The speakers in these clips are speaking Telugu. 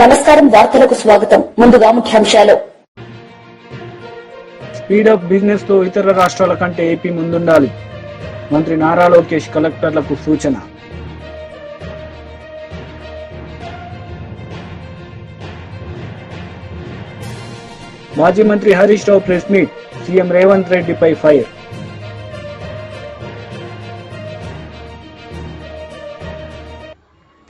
నమస్కారం వార్తలకు స్వాగతం. ముందుగా ముఖ్యాంశాలు. స్పీడప్ బిజినెస్తో ఇతర రాష్ట్రాల కంటే ఏపీ ముందుండాలి. మంత్రి నారా లోకేష్ కలెక్టర్లకు సూచన. మాజీ మంత్రి Harish Rao press meet. CM Revanth రెడ్డిపై ఫైర్.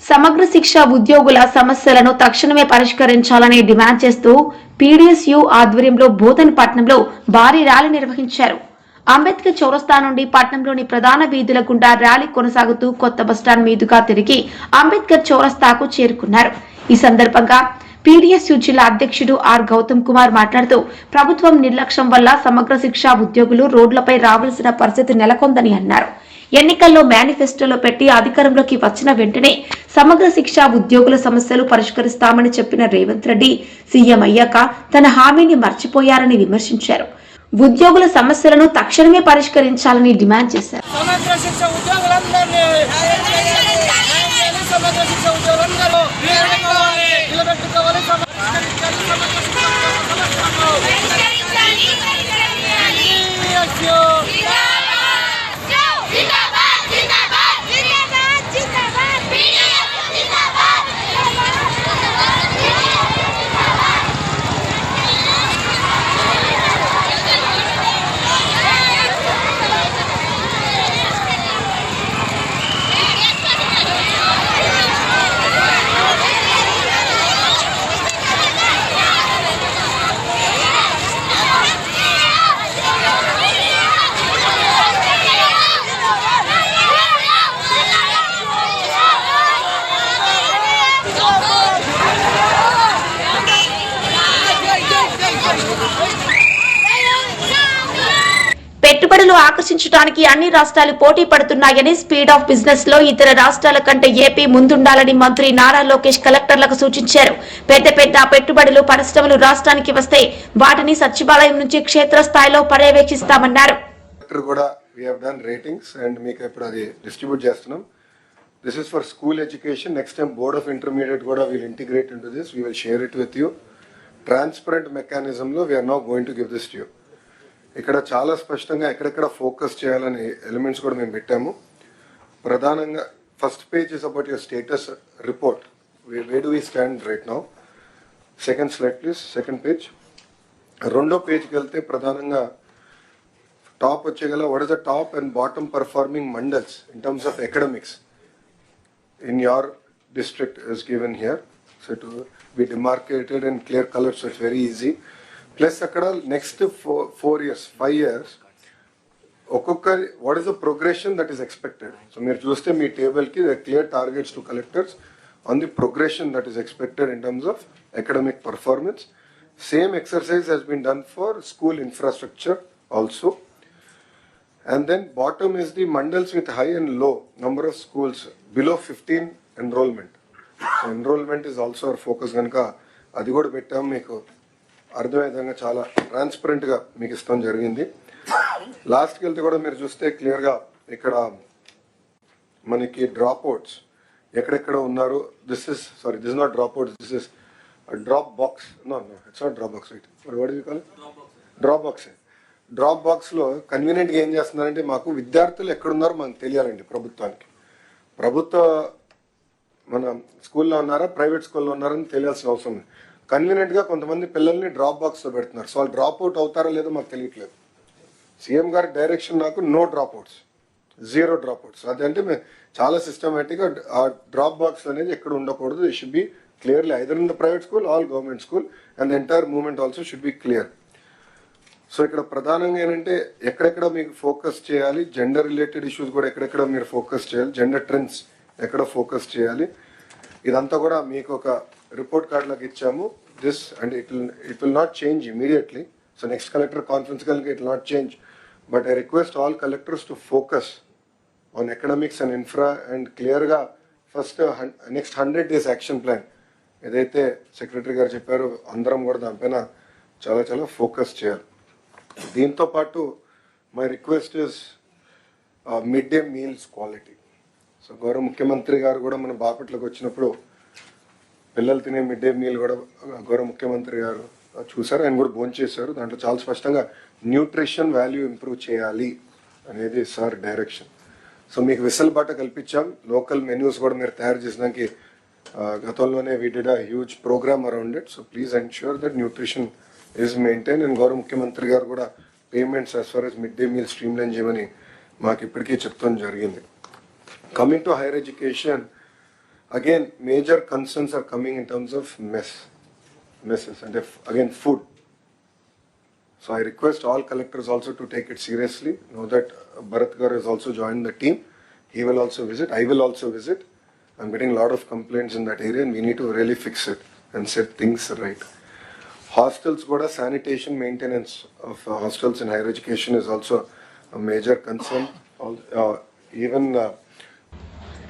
సమగ్ర శిక్ష ఉద్యోగుల సమస్యలను తక్షణమే పరిష్కరించాలని డిమాండ్ చేస్తూ పీడీఎస్యు ఆధ్వర్యంలో బోధనపట్నంలో భారీ ర్యాలీ నిర్వహించారు. అంబేద్కర్ చౌరస్తా నుండి పట్నంలోని ప్రధాన వీధుల గుండా ర్యాలీ కొనసాగుతూ కొత్త బస్టాండ్ మీదుగా తిరిగి అంబేద్కర్ చౌరస్తాకు చేరుకున్నారు. ఈ సందర్భంగా పీడీఎస్యు జిల్లా అధ్యక్షుడు ఆర్ గౌతమ్ కుమార్ మాట్లాడుతూ ప్రభుత్వం నిర్లక్ష్యం వల్ల సమగ్ర శిక్ష ఉద్యోగులు రోడ్లపై రావాల్సిన పరిస్థితి నెలకొందని అన్నారు. ఎన్నికల్లో మేనిఫెస్టోలో పెట్టి అధికారంలోకి వచ్చిన వెంటనే సమగ్ర శిక్ష ఉద్యోగుల సమస్యలు పరిష్కరిస్తామని చెప్పిన రేవంత్ రెడ్డి సీఎం అయ్యాక తన హామీని మర్చిపోయారని విమర్శించారు. ఉద్యోగుల సమస్యలను తక్షణమే పరిష్కరించాలని డిమాండ్ చేశారు. సమగ్ర అన్ని రాష్ట్రాలు పోటీ పడుతున్నాయని స్పీడ్ ఆఫ్ బిజినెస్లో ఇతర రాష్ట్రాల కంటే ఏపీ ముందుండాలని మంత్రి నారా లోకేష్ కలెక్టర్లకు సూచించారు. పెద్ద పెద్ద పెట్టుబడులు పరిశ్రమలు రాష్ట్రానికి వస్తే వాటిని సచివాలయం నుంచి క్షేత్రస్థాయిలో పర్యవేక్షిస్తామన్నారు. కూడా we have done ratings and మీకు ఇప్పుడు అది డిస్ట్రిబ్యూట్ చేస్తున్నాం. This is for school education next time board of intermediate కూడా we'll integrate into this we will share it with you transparent మెకానిజంలో we're no going to give this to you ఇక్కడ చాలా స్పష్టంగా ఎక్కడెక్కడ ఫోకస్ చేయాలని ఎలిమెంట్స్ కూడా మేము పెట్టాము. ప్రధానంగా first page is about your status report where do we stand right now second slide please second page రెండో పేజ్కి వెళ్తే ప్రధానంగా top వచ్చేగల what is the top and bottom performing mandals in terms of academics in your district is given here so to be demarcated and clear colours it's very easy easy. Plus అక్కడ next four four years five years ఒక్కొక్క what is the progression that is expected so మీరు చూస్తే మీ టేబుల్కి clear targets to collectors on the progression that is expected in terms of academic performance same exercise has been done for school infrastructure also And then bottom is the mandals with high and low number of schools below 15 enrollment. So enrollment is also our focus కనుక అది కూడా పెట్టాం మీకు అర్థమయ్యే విధంగా చాలా ట్రాన్స్పరెంట్గా మీకు ఇస్తాం జరిగింది. లాస్ట్కి వెళ్తే కూడా మీరు చూస్తే క్లియర్గా ఇక్కడ మనకి డ్రాప్ అవుట్స్ ఎక్కడెక్కడ ఉన్నారు. This is sorry this not dropouts this is drop box no no it's not drop box right what you call drop box drop బాక్స్లో కన్వీనియంట్గా ఏం చేస్తున్నారంటే మాకు విద్యార్థులు ఎక్కడున్నారో మనకు తెలియాలండి ప్రభుత్వానికి. ప్రభుత్వ మన స్కూల్లో ఉన్నారా ప్రైవేట్ స్కూల్లో ఉన్నారని తెలియాల్సిన అవసరం ఉంది కన్వీనియంట్గా కొంతమంది పిల్లల్ని డ్రాప్ బాక్స్లో పెడుతున్నారు. సో వాళ్ళు డ్రాప్ అవుట్ అవుతారో లేదో మాకు తెలియట్లేదు. సీఎం గారి డైరెక్షన్ నాకు no dropouts zero dropouts అదంటే మేము చాలా సిస్టమేటిక్గా ఆ డ్రాప్ బాక్స్ అనేది ఎక్కడ ఉండకూడదు. It should be clearly either in the private school all government school and entire movement also should be clear so ఇక్కడ ప్రధానంగా ఏంటంటే ఎక్కడెక్కడ మీకు ఫోకస్ చేయాలి జెండర్ రిలేటెడ్ ఇష్యూస్ కూడా ఎక్కడెక్కడ మీరు ఫోకస్ చేయాలి జెండర్ ట్రెండ్స్ ఎక్కడ ఫోకస్ చేయాలి ఇదంతా కూడా మీకు ఒక రిపోర్ట్ కార్డ్ లాగా ఇచ్చాము. This and it will it will not change immediately so next collector conference కలిగి it not change but I request all collectors to focus on economics and infra and క్లియర్గా first next hundred days action plan ఏదైతే సెక్రటరీ గారు చెప్పారో అందరం కూడా దానిపైన చాలా చాలా ఫోకస్ చేయాలి. దీంతో పాటు my request is midday meals quality so గౌరవ ముఖ్యమంత్రి గారు కూడా మన బాపట్లకు వచ్చినప్పుడు పిల్లలు తినే మిడ్ డే మీల్ కూడా గౌరవ ముఖ్యమంత్రి గారు చూసారు ఆయన కూడా భోంచేశారు దాంట్లో చాలా స్పష్టంగా న్యూట్రిషన్ వాల్యూ ఇంప్రూవ్ చేయాలి అనేది సార్ డైరెక్షన్. సో మీకు వెసులుబాటు కల్పించాం. లోకల్ మెన్యూస్ కూడా మీరు తయారు చేసినానికి గతంలోనే we did a huge programme around it so please ensure that nutrition is maintain and గౌరవ ముఖ్యమంత్రి గారు కూడా payments as far as midday meal streamline చేయమని మాకు ఇప్పటికీ చెప్తాం జరిగింది. Coming to higher education again major concerns are coming in terms of mess messes and if again food. So i request all collectors also to take it seriously. Know that uh, bharat gar has also joined the team. He will also visit. I will also visit. I'm getting a lot of complaints in that area and we need to really fix it and set things right. Hostels కూడా sanitation maintenance of uh, hostels in higher education is also a major concern. Uh, even uh,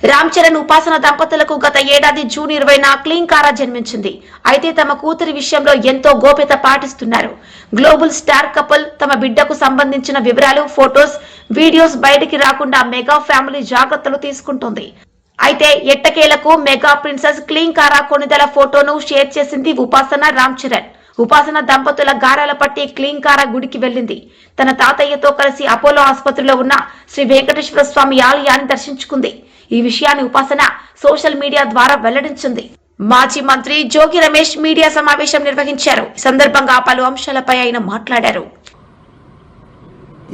Ram Charan Upasana దంపతులకు గత ఏడాది జూన్ ఇరవైన క్లీన్ కారా జన్మించింది. అయితే తమ కూతురి విషయంలో ఎంతో గోప్యత పాటిస్తున్నారు. గ్లోబల్ స్టార్ కపుల్ తమ బిడ్డకు సంబంధించిన వివరాలు ఫోటోస్ వీడియోస్ బయటికి రాకుండా మెగా ఫ్యామిలీ జాగ్రత్తలు తీసుకుంటుంది. అయితే ఎట్టకేలకు మెగా ప్రిన్సెస్ క్లీన్ కారా ఫోటోను షేర్ చేసింది ఉపాసన రామ్ చరణ్. ఉపాసన దంపతుల గారాల పట్టి క్లీన్ కారా గుడికి వెళ్ళింది. తన తాతయ్యతో కలిసి అపోలో ఆసుపత్రిలో ఉన్న శ్రీ వెంకటేశ్వర స్వామి ఆలయాన్ని దర్శించుకుంది. ఈ విషయాన్ని ఉపాసన సోషల్ మీడియా ద్వారా వెల్లడించింది. మాజీ మంత్రి జోగి రమేష్ మీడియా సమావేశం నిర్వహించారు. ఈ సందర్భంగా పలు అంశాలపై ఆయన మాట్లాడారు.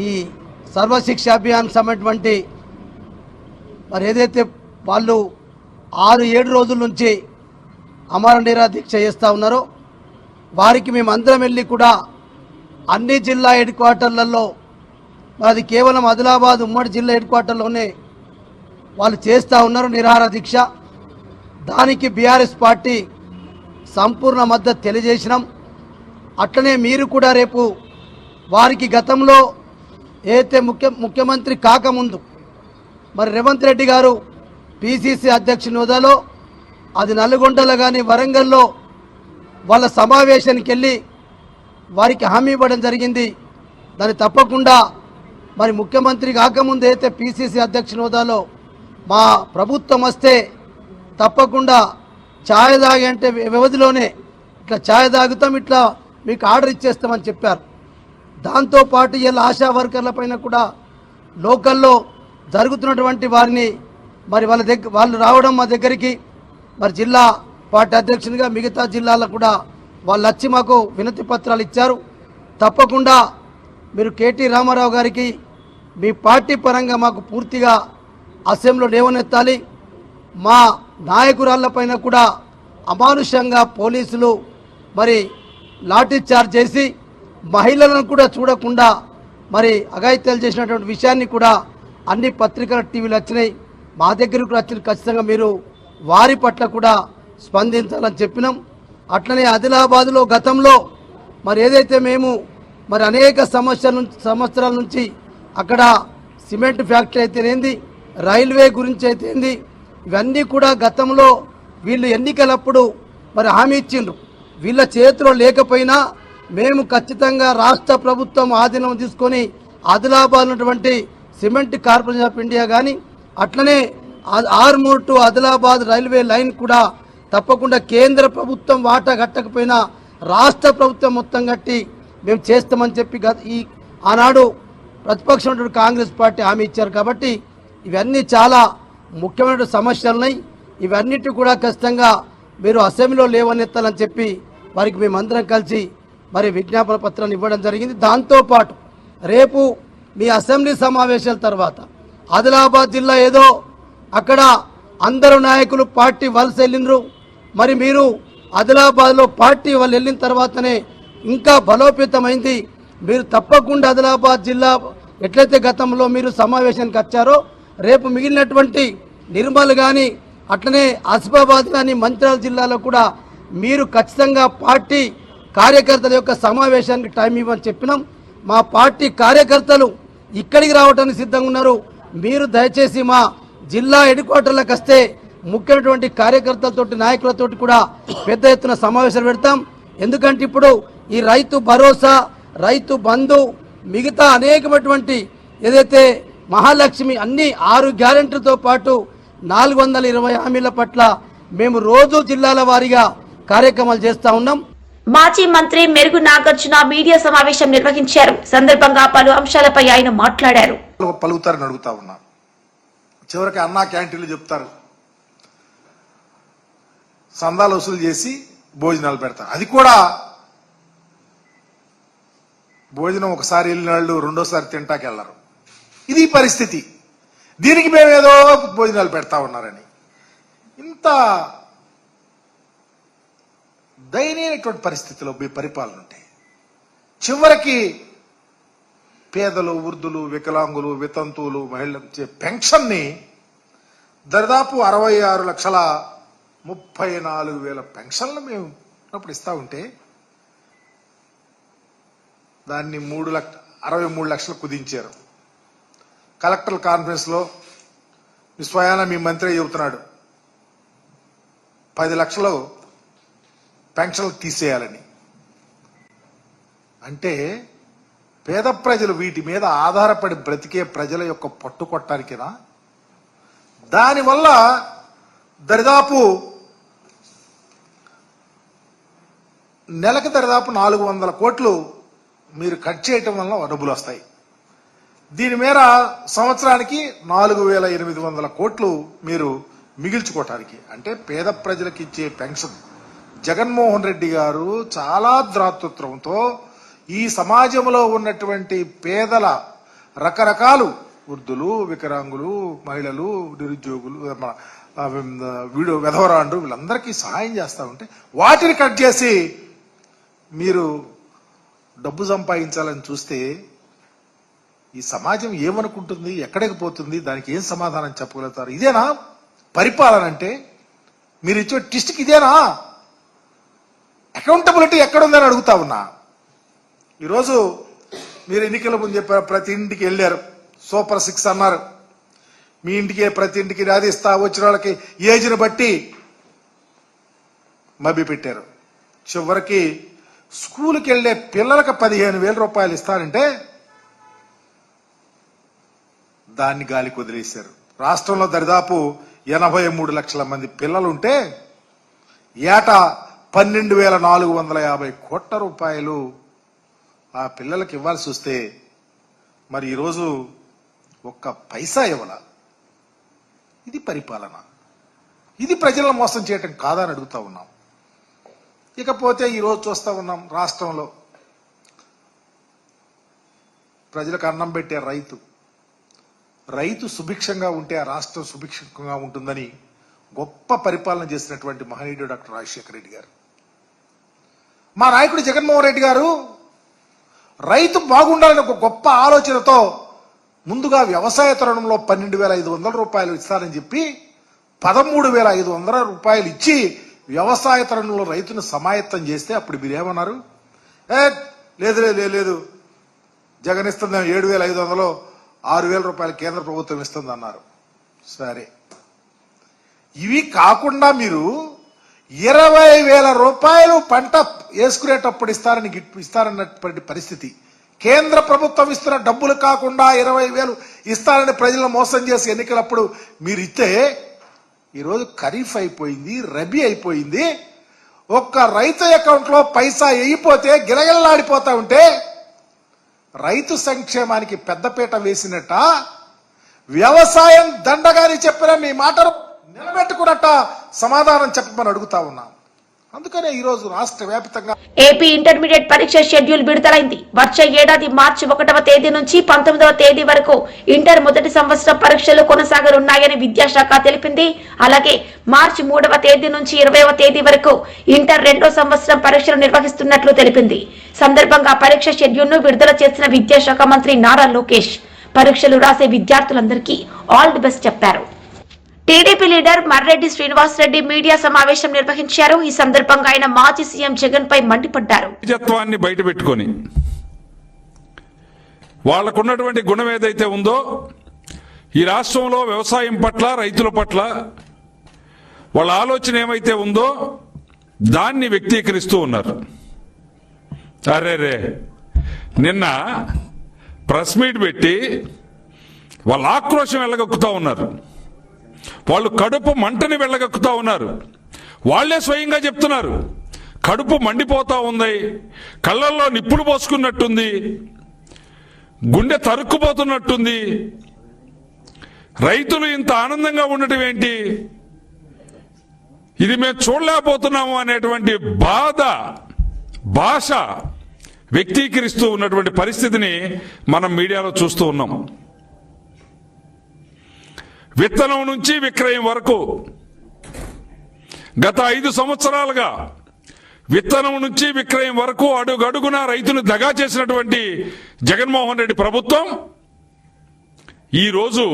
ఈ సర్వశిక్ష అభియాన్ సమైనటువంటి మరి ఏదైతే వాళ్ళు ఆరు ఏడు రోజుల నుంచి అమరణిరా దీక్ష చేస్తూ ఉన్నారో వారికి మేము అందరం వెళ్ళి కూడా అన్ని జిల్లా హెడ్ క్వార్టర్లలో మరి అది కేవలం ఆదిలాబాద్ ఉమ్మడి జిల్లా హెడ్ క్వార్టర్లోనే వాళ్ళు చేస్తూ ఉన్నారు నిరాహార దీక్ష. దానికి బీఆర్ఎస్ పార్టీ సంపూర్ణ మద్దతు తెలియజేసినాం. అట్లనే మీరు కూడా రేపు వారికి గతంలో ఏదైతే ముఖ్య ముఖ్యమంత్రి కాకముందు మరి రేవంత్ రెడ్డి గారు పిసిసి అధ్యక్షుని హోదాలో అది నల్గొండలో కానీ వరంగల్లో వాళ్ళ సమావేశానికి వెళ్ళి వారికి హామీ ఇవ్వడం జరిగింది. దాన్ని తప్పకుండా మరి ముఖ్యమంత్రి కాకముందు అయితే పిసిసి అధ్యక్షుని హోదాలో మా ప్రభుత్వం వస్తే తప్పకుండా ఛాయ్ తాగే అంటే వ్యవధిలోనే ఇట్లా ఛాయ్ తాగుతాం ఇట్లా మీకు ఆర్డర్ ఇచ్చేస్తామని చెప్పారు. దాంతోపాటు ఇలా ఆశా వర్కర్ల పైన కూడా లోకల్లో జరుగుతున్నటువంటి వారిని మరి వాళ్ళ దగ్గర వాళ్ళు రావడం మా దగ్గరికి మరి జిల్లా పార్టీ అధ్యక్షునిగా మిగతా జిల్లాలకు కూడా వాళ్ళు వచ్చి మాకు వినతి పత్రాలు ఇచ్చారు. తప్పకుండా మీరు కేటీ రామారావు గారికి మీ పార్టీ పరంగా మాకు పూర్తిగా అసెంబ్లీలో లేవనెత్తాలి. మా నాయకురాళ్ళపైన కూడా అమానుషంగా పోలీసులు మరి లాఠీ చార్జ్ చేసి మహిళలను కూడా చూడకుండా మరి అఘాయిత్యాలు చేసినటువంటి విషయాన్ని కూడా అన్ని పత్రికల టీవీలు వచ్చినాయి. మా దగ్గరకు కూడా వచ్చిన ఖచ్చితంగా మీరు వారి పట్ల కూడా స్పందించాలని చెప్పినాం. అట్లనే ఆదిలాబాద్లో గతంలో మరి ఏదైతే మేము మరి అనేక సమస్యల నుంచి సంవత్సరాల నుంచి అక్కడ సిమెంట్ ఫ్యాక్టరీ అయితేనేంది రైల్వే గురించి అయితేంది ఇవన్నీ కూడా గతంలో వీళ్ళు ఎన్నికలప్పుడు మరి హామీ ఇచ్చిండ్రు. వీళ్ళ చేతిలో లేకపోయినా మేము ఖచ్చితంగా రాష్ట్ర ప్రభుత్వం ఆధీనం తీసుకొని ఆదిలాబాద్ ఉన్నటువంటి సిమెంట్ కార్పొరేషన్ ఆఫ్ ఇండియా కానీ అట్లనే Armoor to Adilabad railway line కూడా తప్పకుండా కేంద్ర ప్రభుత్వం వాటా కట్టకపోయినా రాష్ట్ర ప్రభుత్వం మొత్తం కట్టి మేము చేస్తామని చెప్పి గత ఈ ఆనాడు ప్రతిపక్షం కాంగ్రెస్ పార్టీ హామీ ఇచ్చారు కాబట్టి ఇవన్నీ చాలా ముఖ్యమైన సమస్యలు ఉన్నాయి ఇవన్నిటి కూడా ఖచ్చితంగా మీరు అసెంబ్లీలో లేవనెత్తాలని చెప్పి వారికి మేమందరం కలిసి మరి విజ్ఞాపన పత్రాన్ని ఇవ్వడం జరిగింది. దాంతోపాటు రేపు మీ అసెంబ్లీ సమావేశాల తర్వాత ఆదిలాబాద్ జిల్లా ఏదో అక్కడ అందరు నాయకులు పార్టీ వలస వెళ్ళినరు మరి మీరు ఆదిలాబాద్లో పార్టీ వాళ్ళు వెళ్ళిన తర్వాతనే ఇంకా బలోపేతమైంది. మీరు తప్పకుండా ఆదిలాబాద్ జిల్లా ఎట్లయితే గతంలో మీరు సమావేశానికి వచ్చారో రేపు మిగిలినటువంటి నిర్మల్ కానీ అట్లనే ఆసిఫాబాద్ కానీ మంచిర్యాల జిల్లాలో కూడా మీరు ఖచ్చితంగా పార్టీ కార్యకర్తల యొక్క సమావేశానికి టైం ఇవ్వని చెప్పినాం. మా పార్టీ కార్యకర్తలు ఇక్కడికి రావడానికి సిద్ధంగా ఉన్నారు. మీరు దయచేసి మా జిల్లా హెడ్ క్వార్టర్లకు వస్తే ముఖ్యమైనటువంటి కార్యకర్తలతోటి నాయకులతోటి కూడా పెద్ద ఎత్తున సమావేశాలు పెడతాం. ఎందుకంటే ఇప్పుడు ఈ రైతు భరోసా రైతు బంధు మిగతా అనేకమైనటువంటి ఏదైతే మహాలక్ష్మి అన్ని ఆరు గ్యారెంటీలతో పాటు నాలుగు వందల ఇరవై హామీల పట్ల మేము రోజు జిల్లాల వారీగా కార్యక్రమాలు చేస్తా ఉన్నాం. మాజీ మంత్రి మెరుగు నాగార్జున మీడియా సమావేశం నిర్వహించారు. సందర్భంగా పలు అంశాలపై ఆయన మాట్లాడారు. పలుకుతారని అడుగుతా ఉన్నా. చివరికి అన్నా క్యాంటీన్లు చెప్తారు. సందాలు వసూలు చేసి భోజనాలు పెడతారు. అది కూడా భోజనం ఒకసారి వెళ్ళిన వాళ్ళు రెండోసారి తింటాకి వెళ్ళరు ఇది పరిస్థితి. దీనికి మేమేదో భోజనాలు పెడతా ఉన్నారని. ఇంత దయనీయమైనటువంటి పరిస్థితిలో మీ పరిపాలన ఉంటే చివరికి పేదలు వృద్ధులు వికలాంగులు వితంతువులు మహిళలకు ఇచ్చే పెన్షన్ని దాదాపు అరవై ఆరు లక్షల ముప్పై నాలుగు వేల పెన్షన్లు మేము అప్పుడు ఇస్తా ఉంటే దాన్ని మూడు లక్ష అరవై మూడు లక్షలు కుదించారు. కలెక్టర్ కాన్ఫరెన్స్లో మీ స్వయాన మీ మంత్రి చెబుతున్నాడు. పది లక్షలు పెన్షన్లు తీసేయాలని. అంటే పేద ప్రజలు వీటి మీద ఆధారపడి బ్రతికే ప్రజల యొక్క పట్టుకొట్టడానికినా దానివల్ల దరిదాపు నెలకు దరిదాపు నాలుగు వందల కోట్లు మీరు కట్ చేయటం వల్ల డబ్బులు వస్తాయి. దీని మేర సంవత్సరానికి నాలుగు వేల ఎనిమిది వందల కోట్లు మీరు మిగిల్చుకోవటానికి అంటే పేద ప్రజలకు ఇచ్చే పెన్షన్. జగన్మోహన్ రెడ్డి గారు చాలా ద్రాతృత్వంతో ఈ సమాజంలో ఉన్నటువంటి పేదల రకరకాలు వృద్ధులు వికరాంగులు మహిళలు నిరుద్యోగులు వీడు వెధవరాండు వీళ్ళందరికీ సహాయం చేస్తా ఉంటే వాటిని కట్ చేసి మీరు డబ్బు సంపాదించాలని చూస్తే ఈ సమాజం ఏమనుకుంటుంది ఎక్కడికి పోతుంది దానికి ఏం సమాధానం చెప్పగలుగుతారు? ఇదేనా? పరిపాలన అంటే మీరు ఇచ్చే టిస్ట్కి ఇదేనా? అకౌంటబిలిటీ ఎక్కడుందని అడుగుతా ఉన్నా. ఈరోజు మీరు ఎన్నికల ముందు చెప్పారు ప్రతి ఇంటికి వెళ్ళారు. సూపర్ సిక్స్ అన్నారు. మీ ఇంటికి ప్రతి ఇంటికి అది ఇస్తా వచ్చిన వాళ్ళకి ఏజ్ని బట్టి మభ్య పెట్టారు. చివరికి స్కూల్కి వెళ్ళే పిల్లలకు పదిహేను వేల రూపాయలు ఇస్తారంటే దాన్ని గాలికి వదిలేశారు రాష్ట్రంలో దరిదాపు ఎనభై మూడు లక్షల మంది పిల్లలుంటే ఏటా పన్నెండు వేల నాలుగు వందల యాభై కోట్ల రూపాయలు ఆ పిల్లలకు ఇవ్వాల్సి వస్తే మరి ఈరోజు ఒక్క పైసా ఇవ్వాల? ఇది పరిపాలన. ఇది ప్రజలను మోసం చేయటం కాదని అడుగుతా ఉన్నాం. ఇకపోతే ఈరోజు చూస్తూ ఉన్నాం రాష్ట్రంలో ప్రజలకు అన్నం పెట్టే రైతు రైతు సుభిక్షంగా ఉంటే ఆ రాష్ట్రం సుభిక్షంగా ఉంటుందని గొప్ప పరిపాలన చేసినటువంటి మహనీయుడు డాక్టర్ రాజశేఖర రెడ్డి గారు. మా నాయకుడు జగన్మోహన్ రెడ్డి గారు రైతు బాగుండాలని ఒక గొప్ప ఆలోచనతో ముందుగా వ్యవసాయ తరుణంలో పన్నెండు వేల ఐదు వందల రూపాయలు ఇస్తారని చెప్పి పదమూడు వేల ఐదు వందల రూపాయలు ఇచ్చి వ్యవసాయ తరుణంలో రైతును సమాయత్తం చేస్తే అప్పుడు మీరేమన్నారు? ఏ లేదు లేదు లేదు, లేదు. జగన్ ఇస్తుంది ఏడు వేల ఐదు వందలు. ఆరు వేల రూపాయలు కేంద్ర ప్రభుత్వం ఇస్తుంది అన్నారు సరే. ఇవి కాకుండా మీరు ఇరవై వేల రూపాయలు పంట వేసుకునేటప్పుడు ఇస్తారని ఇస్తారన్నటువంటి పరిస్థితి. కేంద్ర ప్రభుత్వం ఇస్తున్న డబ్బులు కాకుండా ఇరవై వేలు ఇస్తారని ప్రజలను మోసం చేసి ఎన్నికలప్పుడు మీరు ఇస్తే ఈరోజు ఖరీఫ్ అయిపోయింది రబీ అయిపోయింది. ఒక్క రైతు అకౌంట్లో పైసా వేయిపోతే గిలగిలలాడిపోతా ఉంటే రైతు సంక్షేమానికి పెద్దపీట వేసినట్ట వ్యవసాయం దండగాని చెప్పిన మీ మాటను నిలబెట్టుకున్నట్ట సమాధానం చెప్పమని అడుగుతా ఉన్నాను అందుకనే ఈరోజు రాష్ట్ర వ్యాప్తంగా ఏపీ ఇంటర్మీడియట్ పరీక్ష షెడ్యూల్ విడుదలైంది. వచ్చే ఏడాది మార్చి ఒకటవ తేదీ నుంచి పంతొమ్మిదవ తేదీ వరకు ఇంటర్ మొదటి సంవత్సరం పరీక్షలు కొనసాగనున్నాయని విద్యాశాఖ తెలిపింది. అలాగే మార్చి మూడవ తేదీ నుంచి ఇరవైవ తేదీ వరకు ఇంటర్ రెండో సంవత్సరం పరీక్షలు నిర్వహిస్తున్నట్లు తెలిపింది. సందర్భంగా పరీక్ష షెడ్యూల్ను విడుదల చేసిన విద్యాశాఖ మంత్రి నారా లోకేష్. పరీక్షలు రాసే విద్యార్థులందరికీ ఆల్ ది బెస్ట్ చెప్పారు. TDP leader Marreddy Srinivasareddy media సమావేశం నిర్వహించారు. ఈ సందర్భంగా ఆయన మాజీ సీఎం జగన్ పై మండిపడ్డారు. నిజత్వాన్ని బయట పెట్టుకొని వాళ్ళకున్నటువంటి గుణం ఏదైతే ఉందో ఈ రాష్ట్రంలో వ్యవసాయం పట్ల రైతుల పట్ల వాళ్ళ ఆలోచన ఏమైతే ఉందో దాన్ని వ్యక్తీకరిస్తూ ఉన్నారు. అరే రే నిన్న ప్రెస్ మీట్ పెట్టి వాళ్ళ ఆక్రోశం వెళ్ళగక్కుతూ ఉన్నారు. వాళ్ళు కడుపు మంటని వెళ్ళగక్కుతా ఉన్నారు. వాళ్ళే స్వయంగా చెప్తున్నారు కడుపు మండిపోతా ఉంది కళ్ళల్లో నిప్పులు పోసుకున్నట్టుంది గుండె తరుక్కుపోతున్నట్టుంది రైతులు ఇంత ఆనందంగా ఉండటం ఏంటి? ఇది మేము చూడలేకపోతున్నాము అనేటువంటి బాధ భాష వ్యక్తీకరిస్తూ ఉన్నటువంటి పరిస్థితిని మనం మీడియాలో చూస్తూ ఉన్నాం. విత్తనం నుంచి విక్రయం వరకు. గత ఐదు సంవత్సరాలుగా విత్తనం నుంచి విక్రయం వరకు అడుగడుగున రైతును దగా చేసినటువంటి జగన్మోహన్ రెడ్డి ప్రభుత్వం ఈరోజు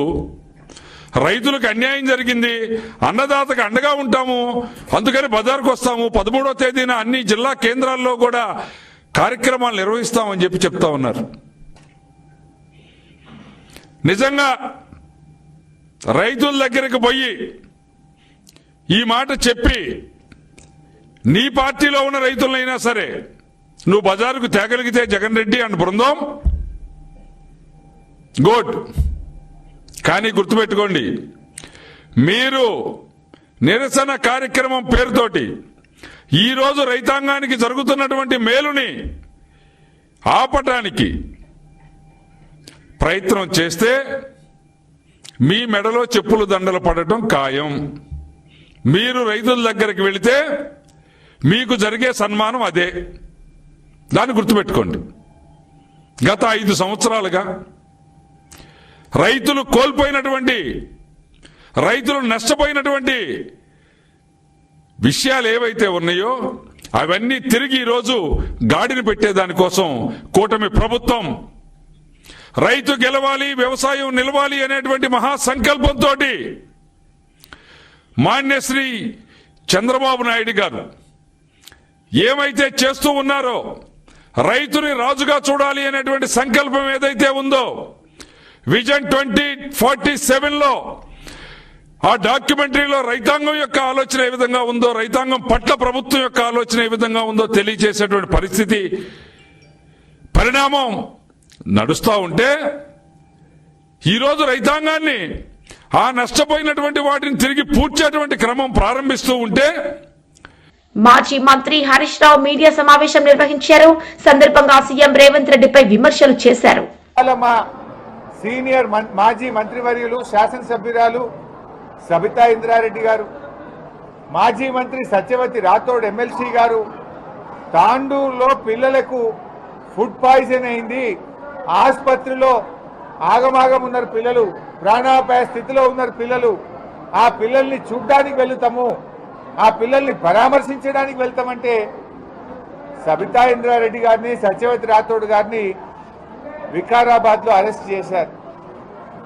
రైతులకు అన్యాయం జరిగింది. అన్నదాతకు అండగా ఉంటాము. అందుకని బజార్కు వస్తాము. పదమూడవ తేదీన అన్ని జిల్లా కేంద్రాల్లో కూడా కార్యక్రమాలు నిర్వహిస్తామని చెప్పి చెప్తా ఉన్నారు. నిజంగా రైతుల దగ్గరికి పోయి ఈ మాట చెప్పి నీ పార్టీలో ఉన్న రైతులైనా సరే నువ్వు బజారుకు తేగలిగితే జగన్ రెడ్డి అండ్ బృందం? గుడ్. కానీ గుర్తుపెట్టుకోండి మీరు నిరసన కార్యక్రమం పేరుతోటి ఈరోజు రైతాంగానికి జరుగుతున్నటువంటి మేలుని ఆపటానికి ప్రయత్నం చేస్తే మీ మెడలో చెప్పులు దండలు పడటం ఖాయం. మీరు రైతుల దగ్గరికి వెళితే మీకు జరిగే సన్మానం అదే. దాన్ని గుర్తుపెట్టుకోండి. గత ఐదు సంవత్సరాలుగా రైతులు కోల్పోయినటువంటి రైతులు నష్టపోయినటువంటి విషయాలు ఏవైతే ఉన్నాయో అవన్నీ తిరిగి ఈరోజు గాడిని పెట్టేదానికోసం కూటమి ప్రభుత్వం రైతు గెలవాలి వ్యవసాయం నిలవాలి అనేటువంటి మహాసంకల్పంతో మాన్యశ్రీ చంద్రబాబు నాయుడు గారు ఏమైతే చేస్తూ ఉన్నారో రైతుని రాజుగా చూడాలి అనేటువంటి సంకల్పం ఏదైతే ఉందో విజన్ ట్వంటీ ఫార్టీ సెవెన్లో ఆ డాక్యుమెంటరీలో రైతాంగం యొక్క ఆలోచన ఏ విధంగా ఉందో రైతాంగం పట్ల ప్రభుత్వం యొక్క ఆలోచన ఏ విధంగా ఉందో తెలియజేసేటువంటి పరిస్థితి పరిణామం నడుస్తూ ఉంటే ఈరోజు రైతాంగాన్ని ఆ నష్టపోయినటువంటి వాటిని తిరిగి పూడ్చేటువంటి క్రమం ప్రారంభిస్తూ ఉంటే మాజీ మంత్రి హరీష్ రావు మీడియా సమావేశం నిర్వహించారు. సందర్భంగా సీఎం రేవంత్ రెడ్డిపై విమర్శలు చేశారు. సీనియర్ మాజీ మంత్రివర్యులు శాసనసభ్యురాలు సబితా ఇంద్రారెడ్డి గారు మాజీ మంత్రి సత్యవతి రాథోడ్ ఎమ్మెల్సీ గారు తాండూరులో పిల్లలకు ఫుడ్ పాయిజన్ అయింది. ఆసుపత్రిలో ఆగమాగం ఉన్నారు పిల్లలు ప్రాణాపాయ స్థితిలో ఉన్నారు పిల్లలు. ఆ పిల్లల్ని చూడ్డానికి వెళుతాము. ఆ పిల్లల్ని పరామర్శించడానికి వెళ్తామంటే సబితా ఇంద్రారెడ్డి గారిని సత్యవతి రాథోడ్ గారిని వికారాబాద్లో అరెస్ట్ చేశారు.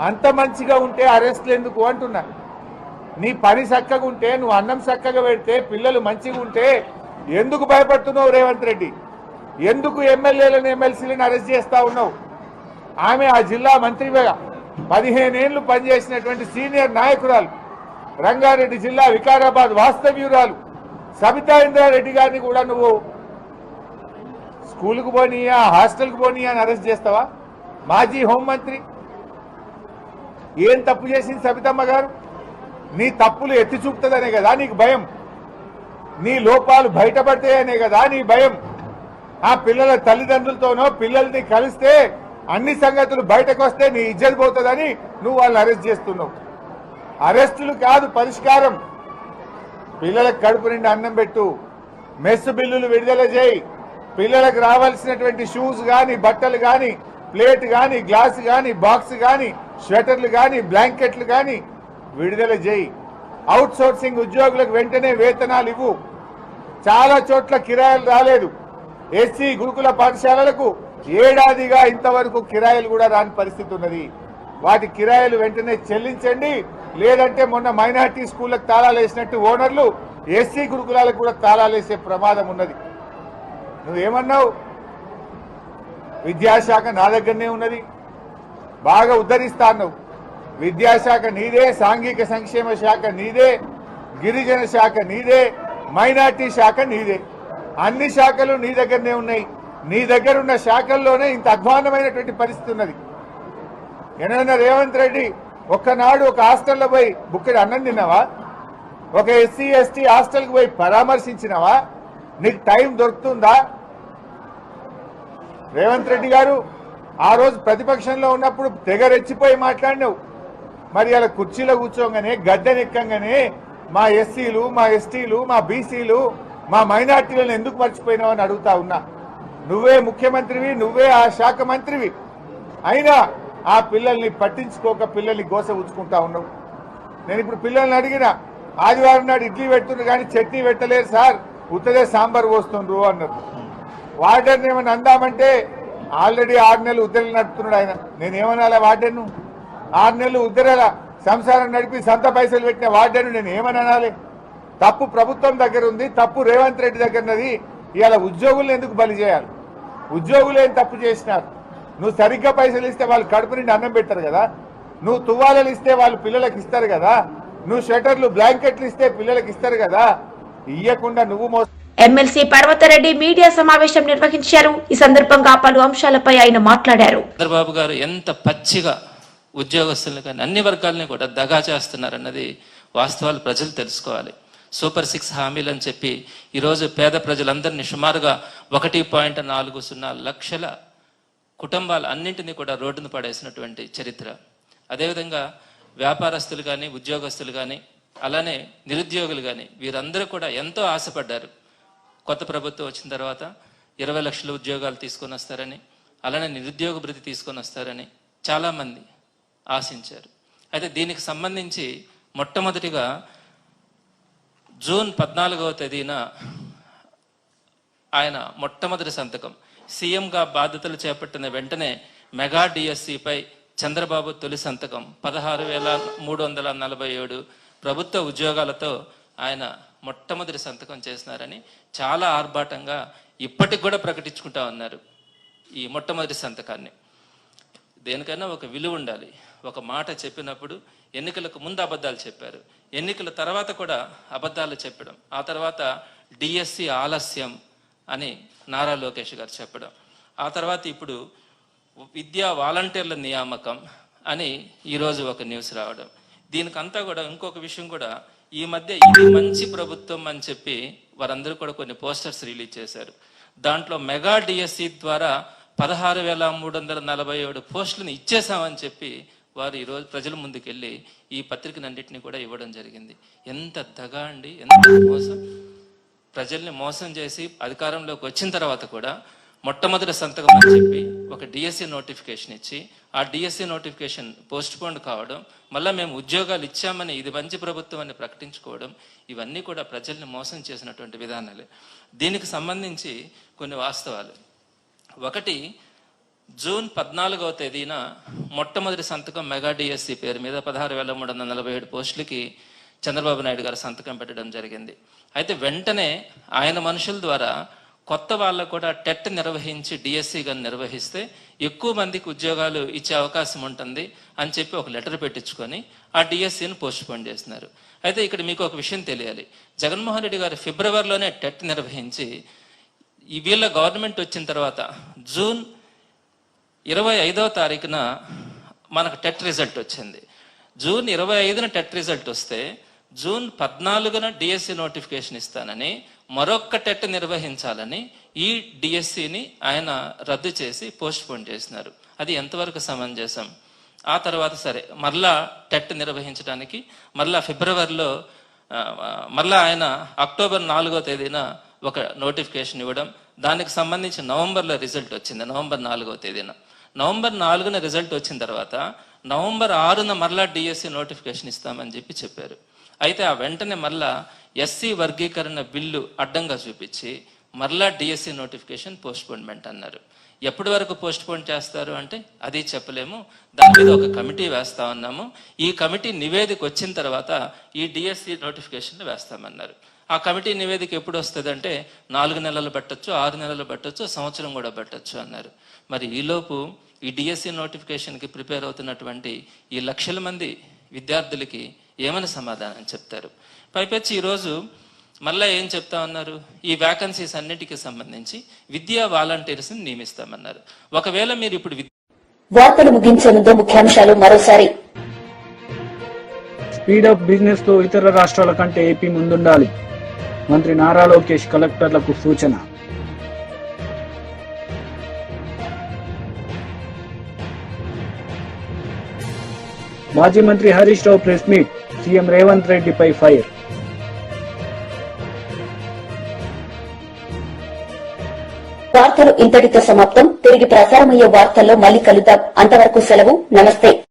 అంత మంచిగా ఉంటే అరెస్ట్లు ఎందుకు అంటున్నా? నీ పని చక్కగా ఉంటే నువ్వు అన్నం చక్కగా పెడితే పిల్లలు మంచిగా ఉంటే ఎందుకు భయపడుతున్నావు రేవంత్ రెడ్డి? ఎందుకు ఎమ్మెల్యేలను ఎమ్మెల్సీలను అరెస్ట్ చేస్తా ఉన్నావు? ఆమె ఆ జిల్లా మంత్రిగా పదిహేనేళ్ళు పనిచేసినటువంటి సీనియర్ నాయకురాలు రంగారెడ్డి జిల్లా వికారాబాద్ వాస్తవ్యురాలు సబితా ఇంద్రారెడ్డి గారిని కూడా నువ్వు స్కూల్కు పోనీయా హాస్టల్కి పోనీయా అని అరెస్ట్ చేస్తావా? మాజీ హోంమంత్రి ఏం తప్పు చేసింది సబితమ్మ గారు? నీ తప్పులు ఎత్తి చూపుతుందనే కదా నీకు భయం. నీ లోపాలు బయటపడతాయనే కదా నీ భయం. ఆ పిల్లల తల్లిదండ్రులతోనో పిల్లల్ని కలిస్తే అన్ని సంగతులు బయటకు వస్తే నీ ఇజ్జత్ పోతుందని నువ్వు వాళ్ళని అరెస్ట్ చేస్తున్నావు. అరెస్టులు కాదు పరిష్కారం. పిల్లలకు కడుపు నిండి అన్నం పెట్టు. మెస్ బిల్లులు విడుదల చేయి. పిల్లలకు రావాల్సినటువంటి షూస్ కానీ బట్టలు కానీ ప్లేట్ కానీ గ్లాస్ కానీ బాక్స్ కానీ స్వెటర్లు కానీ బ్లాంకెట్లు కానీ విడుదల చేయి. అవుట్ సోర్సింగ్ ఉద్యోగులకు వెంటనే వేతనాలు ఇవ్వు. చాలా చోట్ల కిరాయిలు రాలేదు. ఎస్సీ గురుకుల పాఠశాలలకు ఏడాదిగా ఇంతవరకు కిరాయిలు కూడా రాని పరిస్థితి ఉన్నది. వాటి కిరాయిలు వెంటనే చెల్లించండి. లేదంటే మొన్న మైనార్టీ స్కూళ్ళకు తాళాలు వేసినట్టు ఓనర్లు ఎస్సీ గురుకులాలకు కూడా తాళాలు వేసే ప్రమాదం ఉన్నది. నువ్వేమన్నావు? విద్యాశాఖ నా దగ్గరనే ఉన్నది. బాగా ఉద్ధరిస్తా అన్నావు. విద్యాశాఖ నీదే సాంఘిక సంక్షేమ శాఖ నీదే గిరిజన శాఖ నీదే మైనార్టీ శాఖ నీదే. అన్ని శాఖలు నీ దగ్గరనే ఉన్నాయి. నీ దగ్గర ఉన్న శాఖల్లోనే ఇంత అధ్వానమైనటువంటి పరిస్థితి ఉన్నది. ఎనైనా రేవంత్ రెడ్డి ఒక్కనాడు ఒక హాస్టల్లో పోయి బుక్కి అన్నం తిన్నావా? ఒక ఎస్సీ ఎస్టీ హాస్టల్కి పోయి పరామర్శించినావా? నీకు టైం దొరుకుతుందా? రేవంత్ రెడ్డి గారు ఆ రోజు ప్రతిపక్షంలో ఉన్నప్పుడు తెగ రెచ్చిపోయి మాట్లాడినావు. మరి అలా కుర్చీలో కూర్చోగానే గద్దెనెక్కంగానే మా ఎస్సీలు మా ఎస్టీలు మా బీసీలు మా మైనార్టీలను ఎందుకు మర్చిపోయినావు అని అడుగుతా ఉన్నా. నువ్వే ముఖ్యమంత్రివి నువ్వే ఆ శాఖ మంత్రివి. అయినా ఆ పిల్లల్ని పట్టించుకోక పిల్లల్ని గోస ఉంచుకుంటా ఉన్నావు. నేను ఇప్పుడు పిల్లల్ని అడిగిన ఆదివారం నాడు ఇడ్లీ పెడుతుండ్రు కానీ చట్నీ పెట్టలేరు సార్. ఉత్తదే సాంబార్ పోస్తుండ్రు అన్నారు. వార్డెన్ ఏమైనా అందామంటే ఆల్రెడీ ఆరు నెలలు ఉద్దరలు నడుపుతున్నాడు ఆయన. నేను ఏమనాలా ఆరు నెలలు ఉద్దరేలా సంసారం నడిపి సంత పైసలు పెట్టిన వార్డెన్ నేను ఏమని తప్పు ప్రభుత్వం దగ్గర ఉంది తప్పు రేవంత్ రెడ్డి దగ్గర ఉన్నది ఇవాళ ఉద్యోగులను ఎందుకు బలి చేయాలి? ఉద్యోగులు ఏం తప్పు చేసినారు? నువ్వు సరిగ్గా పైసలు ఇస్తే వాళ్ళు కడుపు నిండి అన్నం పెడతారు కదా? నువ్వు తువ్వాలలు ఇస్తే వాళ్ళు పిల్లలకు ఇస్తారు కదా? నువ్వు షటర్లు బ్లాంకెట్లు ఇస్తే పిల్లలకు ఇస్తారు కదా? ఇయ్యకుండా నువ్వు మోసం ఎమ్మెల్సీ పర్వతరెడ్డి మీడియా సమావేశం నిర్వహించారు. ఈ సందర్భంగా పలు అంశాలపై ఆయన మాట్లాడారు. చంద్రబాబు గారు ఎంత పచ్చిగా ఉద్యోగస్తులను కానీ అన్ని వర్గాలని కూడా దగా చేస్తున్నారన్నది వాస్తవాలు ప్రజలు తెలుసుకోవాలి. సూపర్ సిక్స్ హామీలు అని చెప్పి ఈరోజు పేద ప్రజలందరినీ సుమారుగా ఒకటి పాయింట్ నాలుగు సున్నా లక్షల కుటుంబాలు అన్నింటినీ కూడా రోడ్డును పడేసినటువంటి చరిత్ర. అదేవిధంగా వ్యాపారస్తులు కానీ ఉద్యోగస్తులు కానీ అలానే నిరుద్యోగులు కానీ వీరందరూ కూడా ఎంతో ఆశపడ్డారు. కొత్త ప్రభుత్వం వచ్చిన తర్వాత ఇరవై లక్షల ఉద్యోగాలు తీసుకొని వస్తారని అలానే నిరుద్యోగ భృతి తీసుకొని వస్తారని చాలామంది ఆశించారు. అయితే దీనికి సంబంధించి మొట్టమొదటిగా జూన్ పద్నాలుగవ తేదీన ఆయన మొట్టమొదటి సంతకం. సీఎంగా బాధ్యతలు చేపట్టిన వెంటనే మెగా డిఎస్సిపై చంద్రబాబు తొలి సంతకం. పదహారు వేల మూడు వందల నలభై ఏడు ప్రభుత్వ ఉద్యోగాలతో ఆయన మొట్టమొదటి సంతకం చేసినారని చాలా ఆర్భాటంగా ఇప్పటికి కూడా ప్రకటించుకుంటా ఉన్నారు ఈ మొట్టమొదటి సంతకాన్ని. దేనికైనా ఒక విలువ ఉండాలి. ఒక మాట చెప్పినప్పుడు ఎన్నికలకు ముందు అబద్ధాలు చెప్పారు. ఎన్నికల తర్వాత కూడా అబద్ధాలు చెప్పడం. ఆ తర్వాత డిఎస్సి ఆలస్యం అని నారా లోకేష్ గారు చెప్పడం. ఆ తర్వాత ఇప్పుడు విద్యా వాలంటీర్ల నియామకం అని ఈరోజు ఒక న్యూస్ రావడం. దీనికంతా కూడా ఇంకొక విషయం కూడా ఈ మధ్య ఇది మంచి ప్రభుత్వం అని చెప్పి వారందరూ కూడా కొన్ని పోస్టర్స్ రిలీజ్ చేశారు. దాంట్లో మెగా డిఎస్సి ద్వారా పదహారు వేల మూడు వందల నలభై ఏడు పోస్టులను ఇచ్చేసామని చెప్పి వారు ఈరోజు ప్రజల ముందుకెళ్ళి ఈ పత్రికనన్నింటినీ కూడా ఇవ్వడం జరిగింది. ఎంత దగా అండి ఎంత మోసం. ప్రజల్ని మోసం చేసి అధికారంలోకి వచ్చిన తర్వాత కూడా మొట్టమొదటి సంతకం అని చెప్పి ఒక డిఎస్సి నోటిఫికేషన్ ఇచ్చి ఆ డిఎస్సి నోటిఫికేషన్ పోస్ట్ పోన్ కావడం మళ్ళీ మేము ఉద్యోగాలు ఇచ్చామని ఇది మంచి ప్రభుత్వం అని ప్రకటించుకోవడం ఇవన్నీ కూడా ప్రజల్ని మోసం చేసినటువంటి విధానాలే. దీనికి సంబంధించి కొన్ని వాస్తవాలు. ఒకటి జూన్ పద్నాలుగవ తేదీన మొట్టమొదటి సంతకం మెగా డిఎస్సి పేరు మీద పదహారు వేల మూడు వందల నలభై ఏడు పోస్టులకి చంద్రబాబు నాయుడు గారు సంతకం పెట్టడం జరిగింది. అయితే వెంటనే ఆయన మనుషుల ద్వారా కొత్త వాళ్ళకు కూడా టెట్ నిర్వహించి డిఎస్సి గాని నిర్వహిస్తే ఎక్కువ మందికి ఉద్యోగాలు ఇచ్చే అవకాశం ఉంటుంది అని చెప్పి ఒక లెటర్ పెట్టించుకొని ఆ డిఎస్సిని పోస్ట్పోన్ చేస్తున్నారు. అయితే ఇక్కడ మీకు ఒక విషయం తెలియాలి. జగన్మోహన్ రెడ్డి గారు ఫిబ్రవరిలోనే టెట్ నిర్వహించి వీళ్ళ గవర్నమెంట్ వచ్చిన తర్వాత జూన్ ఇరవై ఐదవ తారీఖున మనకు టెట్ రిజల్ట్ వచ్చింది. జూన్ ఇరవై ఐదున టెట్ రిజల్ట్ వస్తే జూన్ పద్నాలుగున డిఎస్సి నోటిఫికేషన్ ఇస్తానని మరొక్క టెట్ నిర్వహించాలని ఈ డిఎస్సిని ఆయన రద్దు చేసి పోస్ట్ పోన్ చేసినారు. అది ఎంతవరకు సమంజసం? ఆ తర్వాత సరే మరలా టెట్ నిర్వహించడానికి మరలా ఫిబ్రవరిలో మరలా ఆయన అక్టోబర్ నాలుగో తేదీన ఒక నోటిఫికేషన్ ఇవ్వడం దానికి సంబంధించి నవంబర్లో రిజల్ట్ వచ్చింది నవంబర్ నాలుగో తేదీన. నవంబర్ నాలుగున రిజల్ట్ వచ్చిన తర్వాత నవంబర్ ఆరున మరలా డిఎస్సి నోటిఫికేషన్ ఇస్తామని చెప్పి చెప్పారు. అయితే ఆ వెంటనే మరలా ఎస్సీ వర్గీకరణ బిల్లు అడ్డంగా చూపించి మరలా డిఎస్సి నోటిఫికేషన్ పోస్ట్పోన్మెంట్ అన్నారు. ఎప్పటి వరకు పోస్ట్పోన్ చేస్తారు అంటే అది చెప్పలేము. దాని మీద ఒక కమిటీ వేస్తా ఉన్నాము. ఈ కమిటీ నివేదిక వచ్చిన తర్వాత ఈ డిఎస్సి నోటిఫికేషన్ వేస్తామన్నారు. ఆ కమిటీ నివేదిక ఎప్పుడు వస్తుంది అంటే నాలుగు నెలలు పెట్టొచ్చు ఆరు నెలలు పెట్టొచ్చు సంవత్సరం కూడా పెట్టొచ్చు అన్నారు. మరి ఈలోపు ఈ డిఎస్సి నోటిఫికేషన్కి ప్రిపేర్ అవుతున్నటువంటి ఈ లక్షల మంది విద్యార్థులకి ఏమని సమాధానం చెప్తారు? పైపెచ్చి ఈరోజు మళ్ళా ఏం చెప్తా ఉన్నారు? ఈ వ్యాకన్సీస్ అన్నిటికీ సంబంధించి విద్యా వాలంటీర్స్ని నియమిస్తామన్నారు. ఒకవేళ మీరు ఇప్పుడు వార్తలు ముగించే ముందు ముఖ్యాంశాలు మరోసారి. స్పీడ్ అప్ బిజినెస్తో ఇతర రాష్ట్రాల కంటే ఏపీ ముందుండాలి. మంత్రి నారా లోకేష్ కలెక్టర్లకు సూచన. మాజీ మంత్రి Harish Rao press meet CM Revanth రెడ్డిపై ఫైర్. వార్తలు ఇంతటితో సమాప్తం. తిరిగి ప్రసారమయ్యే వార్తల్లో మళ్ళీ కలుద్దాం. అంతవరకు సెలవు. నమస్తే.